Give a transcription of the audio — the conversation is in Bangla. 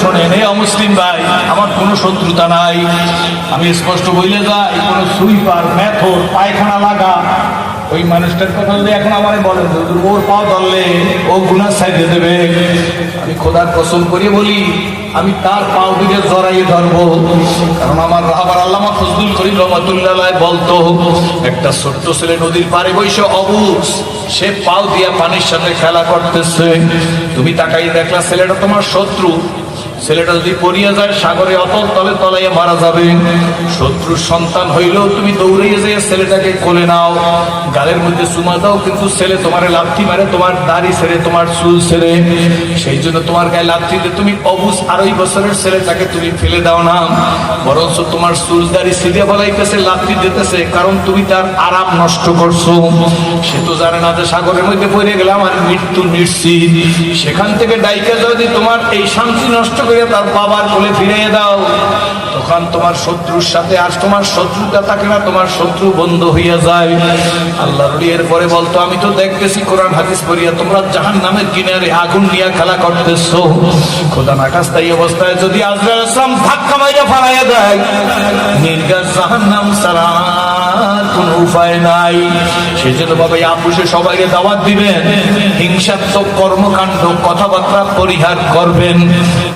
শোনেন এই অমুসলিম ভাই, আমার কোনো শত্রুতা নাই। আমি স্পষ্ট বইলে যাই, কোনো সুইপার, মেথর, পায়খানা লাগা। ওই মানুষটার কথা যদি এখন আমার বলেন ওর পাও ধরলে, ও গুনার সাইডে দেবে। আমি খোদার কসম করে বলি, আমি তার পাও দিকে জড়াইয়ে ধরবো। কারণ আমার রাহাবার আল্লামা ফজলুল করিম রহমতুল্লাহ বলতো, একটা ছোট্ট ছেলে নদীর পাড়ে বসে অবুজ, সে পাও দিয়া পানির সাথে খেলা করতেছে। তুমি তাকাই দেখলা ছেলেটা তোমার শত্রু। ছেলেটা যদি পড়িয়া যায়, সাগরে অতল তলে তলাইয়া মারা যাবে। শত্রুর সন্তান হইলেও তুমি দৌড়িয়ে যেয়ে ছেলেটাকে কোলে নাও। গালের মধ্যে চুমা দাও, কিন্তু ছেলে তোমার লাথি মারে, তোমার দাড়ি ছেড়ে, তোমার চুল ছেড়ে। সেই জন্য তোমার গায়ে লাথি দিয়ে তুমি অবুজ আড়াই বছরের ছেলেটাকে তুমি ফেলে দাও না। বরঞ্চ তোমার চুল দাড়ি ছিঁড়ে বলাইতেছে লাথি দিতেছে, কারণ তুমি তার আরাম নষ্ট করছ। সে তো জানে না যে সাগরের মধ্যে পড়ে গেলাম আর মৃত্যু নিশ্চিত। সেখান থেকে ডাইকে যদি তোমার এই শান্তি নষ্ট করে তার বাবার কোলে ফিরিয়ে দাও। তখন তোমার শত্রুর সাথে আর তোমার শত্রুতা থাকে না, তোমার শত্রু বন্ধ হইয়া যায়। আল্লাহ এর পরে বলতো, আমি তো দেখতেছি কোরআন, হাদিস পড়িয়া তোমরা জাহান নামের কিনারে আগুন নিয়ে খেলা করতেছো। খোদা নাকাশ তাই অবস্থায় যদি আজরাল ইসলাম ধাক্কা মাইরা ফালাইয়া দেয় নির্গার জাহান নাম সারা কোনো উপায় নাই। সেই জন্য বাবা আপুষে সবাইকে দাওয়াত দিবেন। হিংসাত্মক কর্মকাণ্ড, কথাবার্তা পরিহার করবেন।